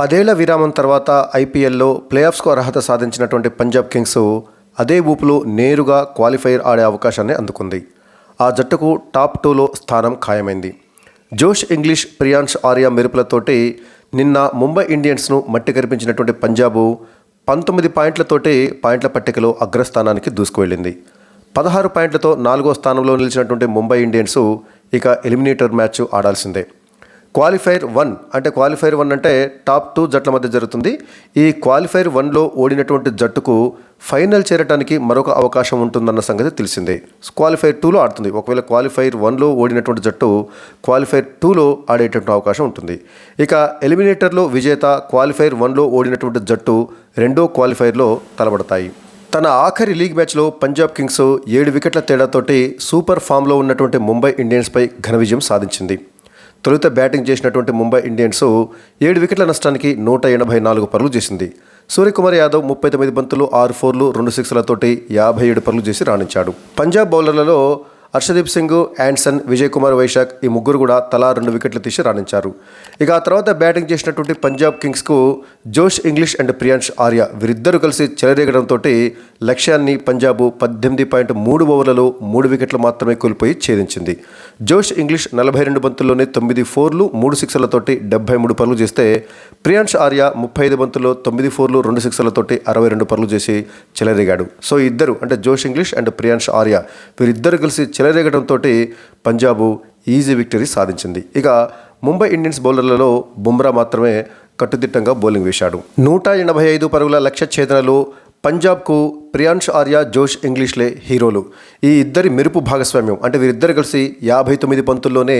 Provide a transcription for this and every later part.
పదేళ్ళ విరామం తర్వాత ఐపీఎల్లో ప్లేఆఫ్స్కు అర్హత సాధించినటువంటి పంజాబ్ కింగ్స్ అదే ఊపులో నేరుగా క్వాలిఫైర్ ఆడే అవకాశాన్ని అందుకుంది. ఆ జట్టుకు టాప్ టూలో స్థానం ఖాయమైంది. జోష్ ఇంగ్లీష్ ప్రియాంష్ ఆర్యా మెరుపులతోటి నిన్న ముంబై ఇండియన్స్ను మట్టి కరిపించినటువంటి పంజాబు పంతొమ్మిది పాయింట్లతోటి పాయింట్ల పట్టికలో అగ్రస్థానానికి దూసుకువెళ్ళింది. పదహారు పాయింట్లతో నాలుగో స్థానంలో నిలిచినటువంటి ముంబై ఇండియన్స్ ఇక ఎలిమినేటర్ మ్యాచ్ ఆడాల్సిందే. క్వాలిఫైర్ వన్ అంటే క్వాలిఫైర్ వన్ అంటే టాప్ టూ జట్ల మధ్య జరుగుతుంది. ఈ క్వాలిఫైర్ వన్లో ఓడినటువంటి జట్టుకు ఫైనల్ చేరడానికి మరొక అవకాశం ఉంటుందన్న సంగతి తెలిసిందే. క్వాలిఫైర్ టూలో ఆడుతుంది. ఒకవేళ క్వాలిఫైర్ వన్లో ఓడినటువంటి జట్టు క్వాలిఫైర్ టూలో ఆడేటటువంటి అవకాశం ఉంటుంది. ఇక ఎలిమినేటర్లో విజేత క్వాలిఫైర్ వన్లో ఓడినటువంటి జట్టు రెండో క్వాలిఫైర్లో తలబడతాయి. తన ఆఖరి లీగ్ మ్యాచ్లో పంజాబ్ కింగ్స్ ఏడు వికెట్ల తేడాతోటి సూపర్ ఫామ్లో ఉన్నటువంటి ముంబై ఇండియన్స్పై ఘన విజయం సాధించింది. తొలుత బ్యాటింగ్ చేసినటువంటి ముంబై ఇండియన్స్ ఏడు వికెట్ల నష్టానికి నూట ఎనభై నాలుగు పరులు చేసింది. సూర్యకుమార్ యాదవ్ ముప్పై తొమ్మిది బంతులు ఆరు ఫోర్లు రెండు సిక్స్లతోటి యాభై ఏడు పరులు చేసి రాణించాడు. పంజాబ్ బౌలర్లలో హర్షదీప్ సింగ్ యాండ్సన్ విజయ్ కుమార్ వైశాఖ్ ఈ ముగ్గురు కూడా తలా రెండు వికెట్లు తీసి రాణించారు. ఇక ఆ తర్వాత బ్యాటింగ్ చేసినటువంటి Punjab కింగ్స్కు Josh Inglis and Priyansh Arya వీరిద్దరూ కలిసి చెలరేగడంతో లక్ష్యాన్ని పంజాబ్ పద్దెనిమిది పాయింట్ మూడు ఓవర్లలో మూడు వికెట్లు మాత్రమే కోల్పోయి ఛేదించింది. జోష్ ఇంగ్లీష్ నలభై రెండు బంతుల్లోనే తొమ్మిది ఫోర్లు మూడు సిక్స్లతోటి డెబ్బై మూడు పనులు చేస్తే ప్రియాంష్ ఆర్య ముప్పై ఐదు బంతుల్లో తొమ్మిది ఫోర్లు రెండు సిక్స్లతోటి అరవై రెండు పనులు చేసి చెలరేగాడు. సో ఇద్దరు అంటే Josh Inglis and Priyansh Arya వీరిద్దరు కలిసి చెలరేగడంతో పంజాబు ఈజీ విక్టరీ సాధించింది. ఇక ముంబై ఇండియన్స్ బౌలర్లలో బుమ్రా మాత్రమే కట్టుదిట్టంగా బౌలింగ్ వేశాడు. నూట ఎనభై ఐదు పరుగుల లక్ష్య ఛేదనలో పంజాబ్కు ప్రియాంష్ ఆర్య జోష్ ఇంగ్లీష్లే హీరోలు. ఈ ఇద్దరి మెరుపు భాగస్వామ్యం అంటే వీరిద్దరు కలిసి యాభై తొమ్మిది పంతుల్లోనే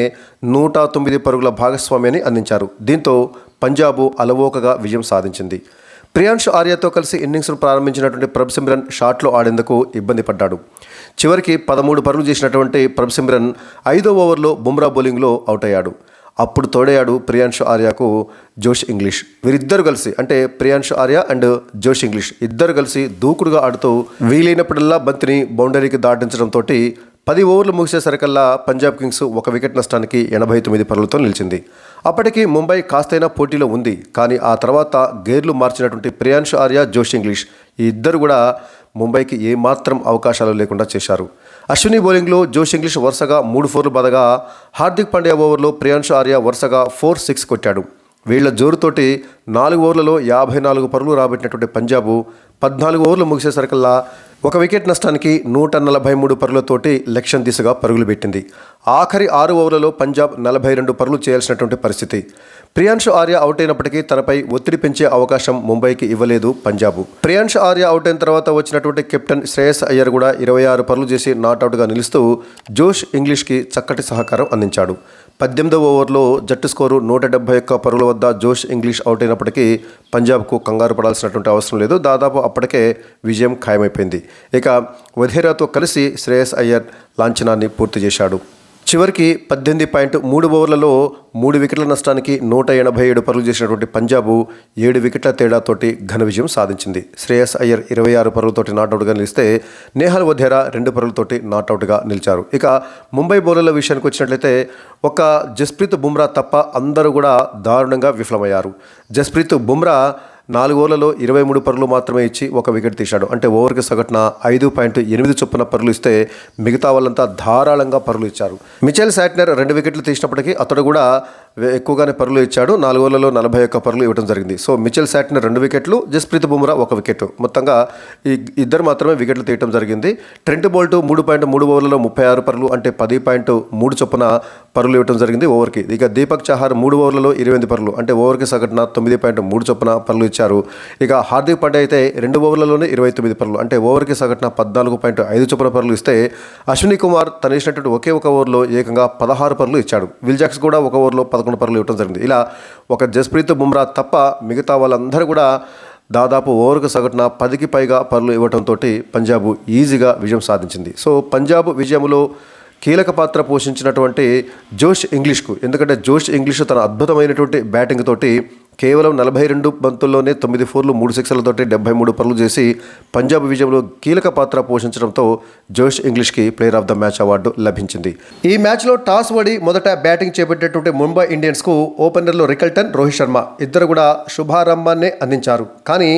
నూట తొమ్మిది పరుగుల భాగస్వామ్యాన్ని అందించారు. దీంతో పంజాబు అలవోకగా విజయం సాధించింది. ప్రియాంష్ ఆర్యతో కలిసి ఇన్నింగ్స్ను ప్రారంభించినటువంటి ప్రభసిమ్రన్ షాట్లో ఆడేందుకు ఇబ్బంది పడ్డాడు. చివరికి పదమూడు పరుగులు చేసినటువంటి ప్రభసిమ్రన్ ఐదో ఓవర్లో బుమ్రా బౌలింగ్లో అవుట్ అయ్యాడు అప్పుడు తోడయాడు ప్రియాంశు ఆర్యకు జోష్ ఇంగ్లీష్. వీరిద్దరు కలిసి అంటే Priyansh Arya and Josh Inglis. ఇద్దరు కలిసి దూకుడుగా ఆడుతూ వీలైనప్పుడల్లా బంతిని బౌండరీకి దాటించడంతో పది ఓవర్లు ముగిసేసరికల్లా పంజాబ్ కింగ్స్ ఒక వికెట్ నష్టానికి ఎనభై తొమ్మిది పరులతో నిలిచింది. అప్పటికి ముంబై కాస్తైనా పోటీలో ఉంది. కానీ ఆ తర్వాత గేర్లు మార్చినటువంటి ప్రియాంశు ఆర్య జోష్ ఇంగ్లీష్ ఈ ఇద్దరు కూడా ముంబైకి ఏమాత్రం అవకాశాలు లేకుండా చేశారు. అశ్విని బౌలింగ్లో జోష్ ఇంగ్లీష్ వరుసగా మూడు ఫోర్లు బదగా హార్దిక్ పాండ్యా ఓవర్లో ప్రియాంశు ఆర్య వరుసగా ఫోర్ సిక్స్ కొట్టాడు. వీళ్ళ జోరుతోటి నాలుగు ఓవర్లలో యాభై నాలుగు పరుగులు రాబట్టినటువంటి పంజాబు పద్నాలుగు ఓవర్లు ముగిసేసరికల్లా ఒక వికెట్ నష్టానికి నూట నలభై మూడు పరుగులతోటి లక్ష్యం దిశగా పరుగులు పెట్టింది. ఆఖరి ఆరు ఓవర్లలో పంజాబ్ నలభై రెండు పరులు చేయాల్సినటువంటి పరిస్థితి. ప్రియాంశు ఆర్య అవుట్ అయినప్పటికీ తనపై ఒత్తిడి పెంచే అవకాశం ముంబైకి ఇవ్వలేదు పంజాబ్. ప్రియాంశు ఆర్య అవుట్ అయిన తర్వాత వచ్చినటువంటి కెప్టెన్ శ్రేయస్ అయ్యర్ కూడా ఇరవై ఆరు పరులు చేసి నాట్అవుట్గా నిలుస్తూ జోష్ ఇంగ్లీష్కి చక్కటి సహకారం అందించాడు. పద్దెనిమిదవ ఓవర్లో జట్టు స్కోరు నూట డెబ్బై ఒక్క పరుగుల వద్ద జోష్ ఇంగ్లీష్ అవుట్ అయినప్పటికీ పంజాబ్కు కంగారు పడాల్సినటువంటి అవసరం లేదు. దాదాపు అప్పటికే విజయం ఖాయమైపోయింది. ఇక వధేరాతో కలిసి శ్రేయస్ అయ్యర్ లాంఛనాన్ని పూర్తి చేశాడు. చివరికి పద్దెనిమిది పాయింట్ మూడు ఓవర్లలో మూడు వికెట్ల నష్టానికి నూట ఎనభై ఏడు పరుగులు చేసినటువంటి పంజాబు ఏడు వికెట్ల తేడాతోటి ఘన విజయం సాధించింది. శ్రేయస్ అయ్యర్ ఇరవై ఆరు పరుగులతోటి నాటౌట్గా నిలిస్తే నేహల్ వధేరా రెండు పరుగులతోటి నాటౌట్గా నిలిచారు. ఇక ముంబై బౌలర్ల విషయానికి వచ్చినట్లయితే ఒక జస్ప్రీత్ బుమ్రా తప్ప అందరూ కూడా దారుణంగా విఫలమయ్యారు. జస్ప్రీత్ బుమ్రా నాలుగు ఓవర్లలో ఇరవై మూడు పరుగులు మాత్రమే ఇచ్చి ఒక వికెట్ తీశాడు. అంటే ఓవర్కి సగటున ఐదు పాయింట్ ఎనిమిది చొప్పున పరుగులు ఇస్తే మిగతా వాళ్ళంతా ధారాళంగా పరుగులు ఇచ్చారు. మిచెల్ శాట్నర్ రెండు వికెట్లు తీసినప్పటికీ అతడు కూడా ఎక్కువగానే పరుగులు ఇచ్చాడు. నాలుగు ఓవర్లలో నలభై ఒక్క పరుగులు ఇవ్వడం జరిగింది. సో మిచెల్ శాట్నర్ రెండు వికెట్లు జస్ప్రీత్ బుమ్రా ఒక వికెట్. మొత్తంగా ఈ ఇద్దరు మాత్రమే వికెట్లు తీయడం జరిగింది. ట్రెంట్ బోల్ట్ మూడు పాయింట్ మూడు ఓవర్లలో ముప్పై ఆరు పరుగులు అంటే పది పాయింట్ మూడు చొప్పున పరుగులు ఇవ్వడం జరిగింది ఓవర్కి. ఇక దీపక్ చహార్ మూడు ఓవర్లలో ఇరవై ఎనిమిది పరుగులు అంటే ఓవర్కి సగటున తొమ్మిది పాయింట్ మూడు చొప్పున పరుగులు ఇచ్చారు ఇక హార్దిక్ పాండే అయితే రెండు ఓవర్లలోనే ఇరవై తొమ్మిది పరులు అంటే ఓవర్కి సగటున పద్నాలుగు పాయింట్ ఐదు చొప్పున పరులు ఇస్తే అశ్విని కుమార్ తను వేసినటువంటి ఒకే ఒక ఓవర్లో ఏకంగా పదహారు పరులు ఇచ్చాడు. విల్జాక్స్ కూడా ఒక ఓవర్లో పదకొండు పరులు ఇవ్వడం జరిగింది. ఇలా ఒక జస్ప్రీత్ బుమ్రా తప్ప మిగతా వాళ్ళందరూ కూడా దాదాపు ఓవర్కు సగటున పదికి పైగా పరులు ఇవ్వడంతో పంజాబ్ ఈజీగా విజయం సాధించింది. సో పంజాబ్ విజయంలో కీలక పాత్ర పోషించినటువంటి జోష్ ఇంగ్లీష్కు. ఎందుకంటే జోష్ ఇంగ్లీష్ తన అద్భుతమైనటువంటి బ్యాటింగ్ తోటి కేవలం నలభై రెండు బంతుల్లోనే తొమ్మిది ఫోర్లు మూడు సిక్స్లతోటి డెబ్బై మూడు పరులు చేసి పంజాబ్ విజయంలో కీలక పాత్ర పోషించడంతో Josh ఇంగ్లీష్కి player of the match award లభించింది. ఈ మ్యాచ్లో టాస్ ఓడి మొదట బ్యాటింగ్ చేపట్టేటువంటి ముంబై ఇండియన్స్కు ఓపెనర్లో రికల్టన్ రోహిత్ శర్మ ఇద్దరు కూడా శుభారంభాన్నే అందించారు. కానీ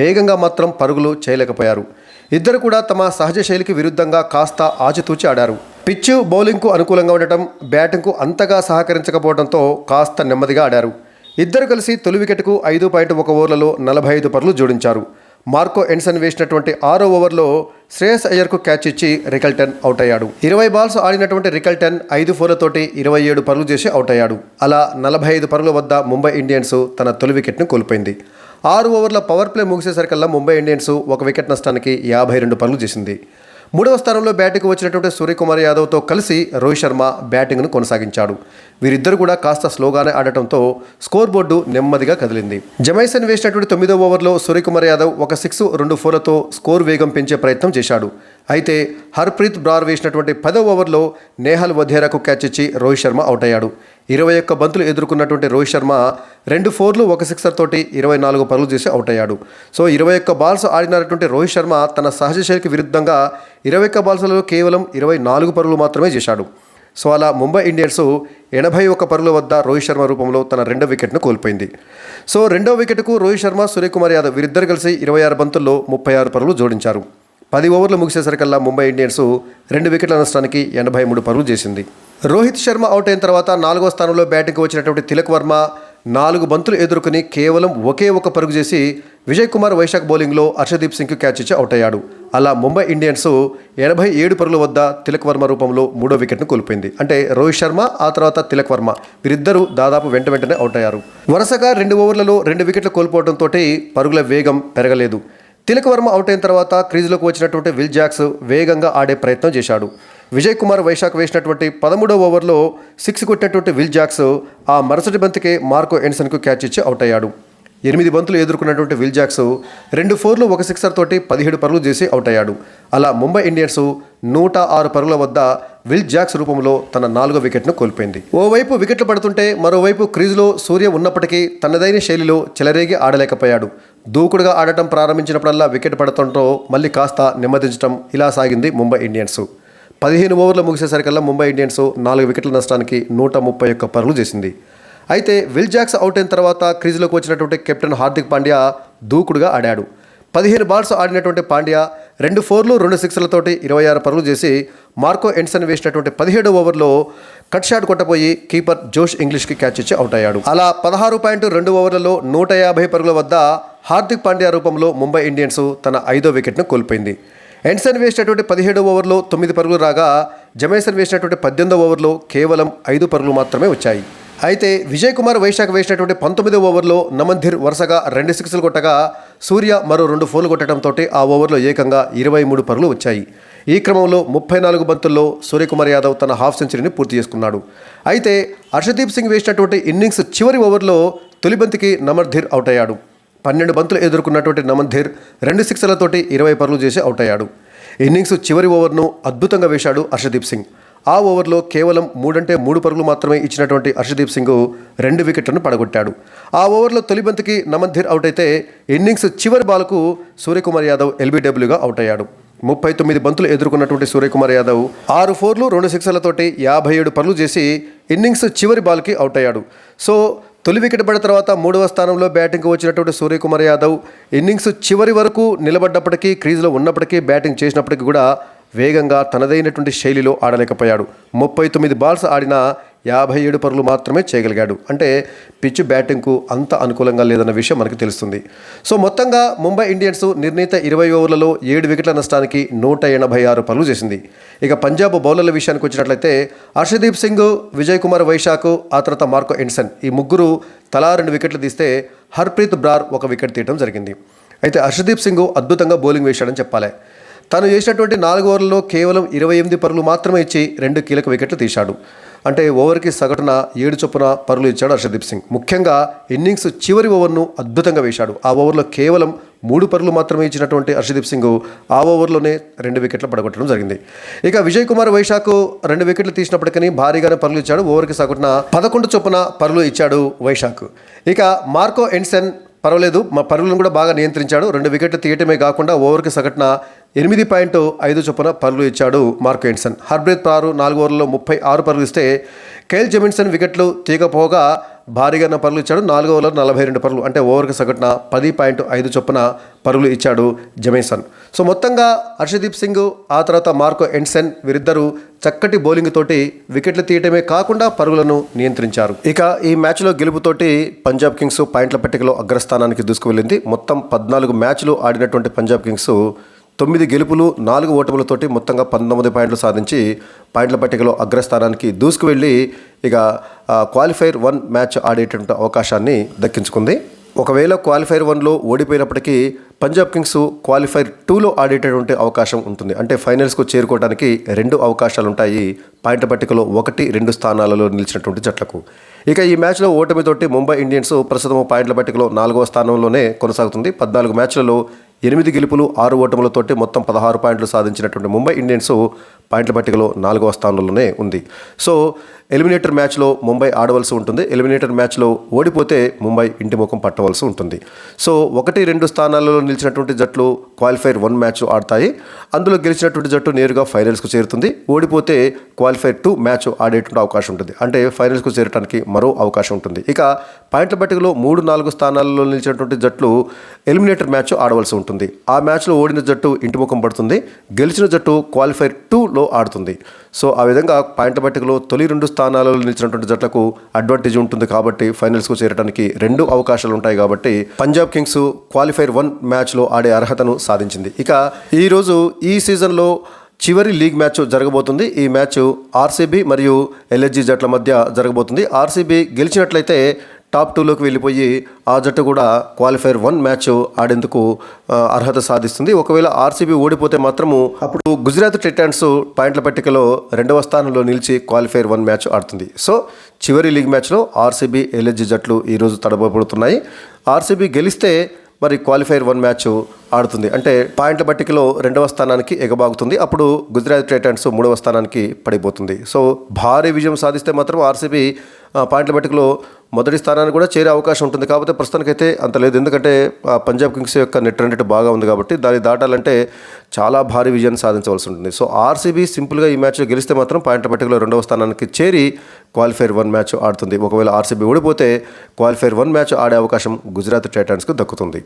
వేగంగా మాత్రం పరుగులు చేయలేకపోయారు. ఇద్దరు కూడా తమ సహజ శైలికి విరుద్ధంగా కాస్త ఆచితూచి ఆడారు. పిచ్చు బౌలింగ్కు అనుకూలంగా ఉండటం బ్యాటింగ్కు అంతగా సహకరించకపోవడంతో కాస్త నెమ్మదిగా ఆడారు. ఇద్దరు కలిసి తొలి వికెట్కు ఐదు పాయింట్ ఒక ఓవర్లలో నలభై ఐదు పరులు జోడించారు. మార్కో ఎన్సన్ వేసినటువంటి ఆరో ఓవర్లో శ్రేయస్ అయ్యర్కు క్యాచ్ ఇచ్చి రికల్టన్ అవుట్ అయ్యాడు ఇరవై బాల్స్ ఆడినటువంటి రికల్టన్ ఐదు ఫోర్లతోటి ఇరవై ఏడు పరులు చేసి అవుట్ అయ్యాడు అలా నలభై ఐదు పరుల వద్ద ముంబై ఇండియన్స్ తన తొలి వికెట్ను కోల్పోయింది. ఆరు ఓవర్ల పవర్ ప్లే ముగిసేసరికల్లా ముంబై ఇండియన్స్ ఒక వికెట్ నష్టానికి యాభై రెండు పరులు చేసింది. మూడవ స్థానంలో బ్యాటింగ్కు వచ్చినటువంటి సూర్యకుమార్ యాదవ్తో కలిసి రోహిత్ శర్మ బ్యాటింగ్ను కొనసాగించాడు. వీరిద్దరు కూడా కాస్త స్లోగానే ఆడటంతో స్కోర్ బోర్డు నెమ్మదిగా కదిలింది. జమైసన్ వేసినటువంటి తొమ్మిదో ఓవర్లో సూర్యకుమార్ యాదవ్ ఒక సిక్స్ రెండు ఫోర్లతో స్కోర్ వేగం పెంచే ప్రయత్నం చేశాడు. అయితే హర్ప్రీత్ బ్రార్ వేసినటువంటి పదో ఓవర్లో నేహల్ వధేరాకు క్యాచ్ ఇచ్చి రోహిత్ శర్మ అవుట్ అయ్యాడు. ఇరవై ఒక్క బంతులు ఎదుర్కొన్నటువంటి రోహిత్ శర్మ రెండు ఫోర్లు ఒక సిక్సర్ తోటి ఇరవై నాలుగు పరుగులు చేసి అవుట్ అయ్యాడు. సో ఇరవై ఒక్క బాల్స్ ఆడినటువంటి రోహిత్ శర్మ తన సహజ శైలికి విరుద్ధంగా ఇరవై ఒక్క బాల్స్లలో కేవలం ఇరవై నాలుగు పరుగులు మాత్రమే చేశాడు. సో అలా ముంబై ఇండియన్స్ ఎనభై ఒక్క పరుల వద్ద రోహిత్ శర్మ రూపంలో తన రెండో వికెట్ను కోల్పోయింది. సో రెండో వికెట్కు రోహిత్ శర్మ సూర్యకుమార్ యాదవ్ వీరిద్దరు కలిసి ఇరవై ఆరు బంతుల్లో ముప్పై ఆరు పరులు జోడించారు. పది ఓవర్లు ముగిసేసరికల్లా ముంబై ఇండియన్స్ రెండు వికెట్ల నష్టానికి ఎనభై మూడు పరుగులు చేసింది. రోహిత్ శర్మ అవుట్ అయిన తర్వాత నాలుగో స్థానంలో బ్యాటింగ్కి వచ్చినటువంటి తిలక్ వర్మ నాలుగు బంతులు ఎదుర్కొని కేవలం ఒకే ఒక పరుగు చేసి విజయ్ కుమార్ వైశాఖ్ బౌలింగ్లో హర్షదీప్ సింగ్కి క్యాచ్ ఇచ్చి అవుట్ అయ్యాడు. అలా ముంబై ఇండియన్స్ ఎనభై ఏడు పరుగుల వద్ద తిలక్ వర్మ రూపంలో మూడో వికెట్ను కోల్పోయింది. అంటే రోహిత్ శర్మ ఆ తర్వాత తిలక్ వర్మ వీరిద్దరూ దాదాపు వెంట వెంటనే అవుట్ అయ్యారు. వరుసగా రెండు ఓవర్లలో రెండు వికెట్లు కోల్పోవడంతో పరుగుల వేగం పెరగలేదు. తిలక్ వర్మ అవుట్ అయిన తర్వాత క్రీజులోకి వచ్చినటువంటి విల్ జాక్స్ వేగంగా ఆడే ప్రయత్నం చేశాడు. విజయ్ కుమార్ వైశాఖ్ వేసినటువంటి పదమూడో ఓవర్లో సిక్స్ కొట్టినటువంటి విల్ జాక్స్ ఆ మరుసటి బంతికే మార్కో ఎన్సన్కు క్యాచ్ ఇచ్చి అవుట్ అయ్యాడు. ఎనిమిది బంతులు ఎదుర్కొన్నటువంటి విల్ జాక్స్ రెండు ఫోర్లు ఒక సిక్సర్ తోటి పదిహేడు పరుగులు చేసి అవుట్ అయ్యాడు. అలా ముంబై ఇండియన్స్ నూట ఆరు పరుగుల వద్ద విల్ జాక్స్ రూపంలో తన నాలుగో వికెట్ను కోల్పోయింది. ఓవైపు వికెట్లు పడుతుంటే మరోవైపు క్రీజులో సూర్య ఉన్నప్పటికీ తనదైన శైలిలో చెలరేగి ఆడలేకపోయాడు. దూకుడుగా ఆడటం ప్రారంభించినప్పుడల్లా వికెట్ పడటంతో మళ్ళీ కాస్త నెమ్మదించడం ఇలా సాగింది ముంబై ఇండియన్స్. పదిహేను ఓవర్లు ముగిసేసరికల్లా ముంబై ఇండియన్స్ నాలుగు వికెట్ల నష్టానికి నూట ముప్పై ఒక్క పరుగులు చేసింది. అయితే విల్ జాక్స్ అవుట్ అయిన తర్వాత క్రీజులోకి వచ్చినటువంటి కెప్టెన్ హార్దిక్ పాండ్యా దూకుడుగా ఆడాడు. పదిహేను బాల్స్ ఆడినటువంటి పాండ్యా రెండు ఫోర్లు రెండు సిక్స్లతోటి ఇరవై ఆరు పరుగులు చేసి మార్కో ఎండ్సన్ వేసినటువంటి పదిహేడు ఓవర్లో కట్ షాట్ కొట్టబోయి కీపర్ జోష్ ఇంగ్లీష్కి క్యాచ్ ఇచ్చి అవుట్ అయ్యాడు. అలా పదహారు పాయింట్ రెండు ఓవర్లలో నూట యాభై పరుగుల వద్ద హార్దిక్ పాండ్యా రూపంలో ముంబై ఇండియన్స్ తన ఐదో వికెట్ను కోల్పోయింది. ఎండ్సన్ వేసినటువంటి పదిహేడు ఓవర్లో తొమ్మిది పరుగులు రాగా జమేసన్ వేసినటువంటి పద్దెనిమిదో ఓవర్లో కేవలం ఐదు పరుగులు మాత్రమే వచ్చాయి. అయితే విజయ్ కుమార్ వైశాఖ్ వేసినటువంటి పంతొమ్మిదో ఓవర్లో నమంధిర్ వరుసగా రెండు సిక్స్లు కొట్టగా సూర్య మరో రెండు ఫోన్లు కొట్టడంతో ఆ ఓవర్లో ఏకంగా ఇరవై మూడు పరుగులు వచ్చాయి. ఈ క్రమంలో ముప్పై నాలుగు బంతుల్లో సూర్యకుమార్ యాదవ్ తన హాఫ్ సెంచరీని పూర్తి చేసుకున్నాడు. అయితే హర్షదీప్ సింగ్ వేసినటువంటి ఇన్నింగ్స్ చివరి ఓవర్లో తొలి బంతికి నమర్ధీర్ అవుట్ అయ్యాడు. పన్నెండు బంతులు ఎదుర్కొన్నటువంటి నమన్ధీర్ రెండు సిక్స్లతోటి ఇరవై పరుగులు చేసి అవుట్ అయ్యాడు. ఇన్నింగ్స్ చివరి ఓవర్ను అద్భుతంగా వేశాడు హర్షదీప్ సింగ్. ఆ ఓవర్లో కేవలం మూడంటే మూడు పరుగులు మాత్రమే ఇచ్చినటువంటి హర్షదీప్ సింగ్ రెండు వికెట్లను పడగొట్టాడు. ఆ ఓవర్లో తొలి బంతికి నమన్ధీర్ అవుట్ అయితే ఇన్నింగ్స్ చివరి బాల్కు సూర్యకుమార్ యాదవ్ ఎల్బీడబ్ల్యూగా అవుట్ అయ్యాడు. ముప్పై తొమ్మిది బంతులు ఎదుర్కొన్నటువంటి సూర్యకుమార్ యాదవ్ ఆరు ఫోర్లు రెండు సిక్స్లతోటి యాభై ఏడు పరుగులు చేసి ఇన్నింగ్స్ చివరి బాల్కి అవుట్ అయ్యాడు. సో తొలి వికెట్ పడిన తర్వాత మూడవ స్థానంలో బ్యాటింగ్కి వచ్చినటువంటి సూర్యకుమార్ యాదవ్ ఇన్నింగ్స్ చివరి వరకు నిలబడ్డప్పటికీ క్రీజ్లో ఉన్నప్పటికీ బ్యాటింగ్ చేసినప్పటికీ కూడా వేగంగా తనదైనటువంటి శైలిలో ఆడలేకపోయాడు. ముప్పై తొమ్మిది బాల్స్ ఆడిన యాభై ఏడు పరులు మాత్రమే చేయగలిగాడు. అంటే పిచ్ బ్యాటింగ్కు అంత అనుకూలంగా లేదన్న విషయం మనకు తెలుస్తుంది. సో మొత్తంగా ముంబై ఇండియన్స్ నిర్ణీత ఇరవై ఓవర్లలో ఏడు వికెట్ల నష్టానికి నూట ఎనభై ఆరు పరులు చేసింది. ఇక పంజాబ్ బౌలర్ల విషయానికి వచ్చినట్లయితే హర్షదీప్ సింగ్ విజయ్ కుమార్ వైశాఖ్ ఆ తర్వాత మార్కో ఎండ్సన్ ఈ ముగ్గురు తలా రెండు వికెట్లు తీస్తే హర్ప్రీత్ బ్రార్ ఒక వికెట్ తీయడం జరిగింది. అయితే హర్షదీప్ సింగ్ అద్భుతంగా బౌలింగ్ వేశాడని చెప్పాలి. తను చేసినటువంటి నాలుగు ఓవర్లలో కేవలం ఇరవై ఎనిమిది పరులు మాత్రమే ఇచ్చి రెండు కీలక వికెట్లు తీశాడు. అంటే ఓవర్కి సగటున ఏడు చొప్పున పరులు ఇచ్చాడు హర్షదీప్ సింగ్. ముఖ్యంగా ఇన్నింగ్స్ చివరి ఓవర్ను అద్భుతంగా వేశాడు. ఆ ఓవర్లో కేవలం మూడు పరులు మాత్రమే ఇచ్చినటువంటి హర్షదీప్ సింగ్ ఆ ఓవర్లోనే రెండు వికెట్లు పడగొట్టడం జరిగింది. ఇక విజయ్ కుమార్ వైశాఖ్ రెండు వికెట్లు తీసినప్పటికీ భారీగానే పరులు ఇచ్చాడు. ఓవర్కి సగటున పదకొండు చొప్పున పరులు ఇచ్చాడు వైశాఖ్. ఇక మార్కో ఎన్సెన్ పర్వాలేదు మా పరుగులను కూడా బాగా నియంత్రించాడు. రెండు వికెట్లు తీయటమే కాకుండా ఓవర్కి సగటున ఎనిమిది పాయింట్ ఐదు చొప్పున పరుగులు ఇచ్చాడు మార్క్ ఎండ్సన్. హర్బ్రీత్ పారు నాలుగు ఓవర్లలో ముప్పై ఆరు పరుగులు ఇస్తే కైల్ జెమిన్సన్ వికెట్లు తీయకపోగా భారీగా పరుగులు ఇచ్చాడు. నాలుగో ఓవర్లో నలభై రెండు పరుగులు అంటే ఓవర్కి సగటున పది పాయింట్ ఐదు చొప్పున పరుగులు ఇచ్చాడు జమేసన్ సో మొత్తంగా హర్షదీప్ సింగ్ ఆ తర్వాత మార్కో ఎన్సెన్ వీరిద్దరూ చక్కటి బౌలింగ్ తోటి వికెట్లు తీయటమే కాకుండా పరుగులను నియంత్రించారు. ఇక ఈ మ్యాచ్లో గెలుపుతోటి పంజాబ్ కింగ్స్ పాయింట్ల పట్టికలో అగ్రస్థానానికి దూసుకువెళ్ళింది. మొత్తం పద్నాలుగు మ్యాచ్లు ఆడినటువంటి పంజాబ్ కింగ్స్ తొమ్మిది గెలుపులు నాలుగు ఓటములతోటి మొత్తంగా పంతొమ్మిది పాయింట్లు సాధించి పాయింట్ల పట్టికలో అగ్రస్థానానికి దూసుకు వెళ్ళి ఇక క్వాలిఫైర్ వన్ మ్యాచ్ ఆడేటువంటి అవకాశాన్ని దక్కించుకుంది. ఒకవేళ క్వాలిఫైర్ వన్లో ఓడిపోయినప్పటికీ పంజాబ్ కింగ్స్ క్వాలిఫైర్ టూలో ఆడేటటువంటి అవకాశం ఉంటుంది. అంటే ఫైనల్స్కు చేరుకోవడానికి రెండు అవకాశాలు ఉంటాయి పాయింట్ పట్టికలో ఒకటి రెండు స్థానాలలో నిలిచినటువంటి జట్లకు. ఇక ఈ మ్యాచ్లో ఓటమితోటి ముంబై ఇండియన్స్ ప్రస్తుతం పాయింట్ల పట్టికలో నాలుగవ స్థానంలోనే కొనసాగుతుంది. పద్నాలుగు మ్యాచ్లలో ఎనిమిది గెలుపులు ఆరు ఓటములతోటి మొత్తం పదహారు పాయింట్లు సాధించినటువంటి ముంబై ఇండియన్స్ పాయింట్ల పట్టికలో నాలుగవ స్థానంలోనే ఉంది. సో ఎలిమినేటర్ మ్యాచ్లో ముంబై ఆడవలసి ఉంటుంది. ఎలిమినేటర్ మ్యాచ్లో ఓడిపోతే ముంబై ఇంటి ముఖం పట్టవలసి ఉంటుంది. సో ఒకటి రెండు స్థానాలలో నిలిచినటువంటి జట్లు క్వాలిఫైర్ వన్ మ్యాచ్ ఆడతాయి. అందులో గెలిచినటువంటి జట్టు నేరుగా ఫైనల్స్కు చేరుతుంది. ఓడిపోతే క్వాలిఫైర్ టూ మ్యాచ్ ఆడేటువంటి అవకాశం ఉంటుంది. అంటే ఫైనల్స్కు చేరడానికి మరో అవకాశం ఉంటుంది. ఇక పాయింట్ల పట్టికలో మూడు నాలుగు స్థానాలలో నిలిచినటువంటి జట్లు ఎలిమినేటర్ మ్యాచ్ ఆడవలసి ఉంటుంది. ఆ మ్యాచ్లో ఓడిన జట్టు ఇంటి ముఖం పడుతుంది. గెలిచిన జట్టు క్వాలిఫైర్ టూలో ఆడుతుంది. సో ఆ విధంగా పాయింట్ల పట్టికలో తొలి రెండు స్థానాలలో నిలిచినటువంటి జట్లకు అడ్వాంటేజ్ ఉంటుంది కాబట్టి ఫైనల్స్కు చేరడానికి రెండు అవకాశాలు ఉంటాయి కాబట్టి పంజాబ్ కింగ్స్ క్వాలిఫైర్ వన్ మ్యాచ్లో ఆడే అర్హతను సాధించింది. ఇక ఈరోజు ఈ సీజన్లో చివరి లీగ్ మ్యాచ్ జరగబోతుంది. ఈ మ్యాచ్ ఆర్సీబీ మరియు ఎల్హెచ్జి జట్ల మధ్య జరగబోతుంది. ఆర్సీబీ గెలిచినట్లయితే టాప్ టూలోకి వెళ్ళిపోయి ఆ జట్టు కూడా క్వాలిఫైర్ వన్ మ్యాచ్ ఆడేందుకు అర్హత సాధిస్తుంది. ఒకవేళ ఆర్సీబీ ఓడిపోతే మాత్రము అప్పుడు గుజరాత్ టైటాన్స్ పాయింట్ల పట్టికలో రెండవ స్థానంలో నిలిచి క్వాలిఫైర్ వన్ మ్యాచ్ ఆడుతుంది. సో చివరి లీగ్ మ్యాచ్లో ఆర్సీబీ ఎల్ఎస్జీ జట్లు ఈరోజు తడబడుతున్నాయి ఆర్సీబీ గెలిస్తే మరి క్వాలిఫైర్ వన్ మ్యాచ్ ఆడుతుంది. అంటే పాయింట్ల పట్టికలో రెండవ స్థానానికి ఎగబాగుతుంది. అప్పుడు గుజరాత్ టైటన్స్ మూడవ స్థానానికి పడిపోతుంది. సో భారీ విజయం సాధిస్తే మాత్రం ఆర్సీబీ పాయింట్ల పట్టికలో మొదటి స్థానానికి కూడా చేరే అవకాశం ఉంటుంది. కాకపోతే ప్రస్తుతానికైతే అంత లేదు. ఎందుకంటే పంజాబ్ కింగ్స్ యొక్క నెట్ రన్ రేట్ బాగా ఉంది కాబట్టి దాన్ని దాటాలంటే చాలా భారీ విజయాన్ని సాధించవలసి ఉంటుంది. సో ఆర్సీబీ సింపుల్గా ఈ మ్యాచ్ గెలిస్తే మాత్రం పాయింట్ల పట్టికలో రెండవ స్థానానికి చేరి క్వాలిఫైర్ వన్ మ్యాచ్ ఆడుతుంది. ఒకవేళ ఆర్సీబీ ఓడిపోతే క్వాలిఫైర్ వన్ మ్యాచ్ ఆడే అవకాశం గుజరాత్ టైటాన్స్కు దక్కుతుంది.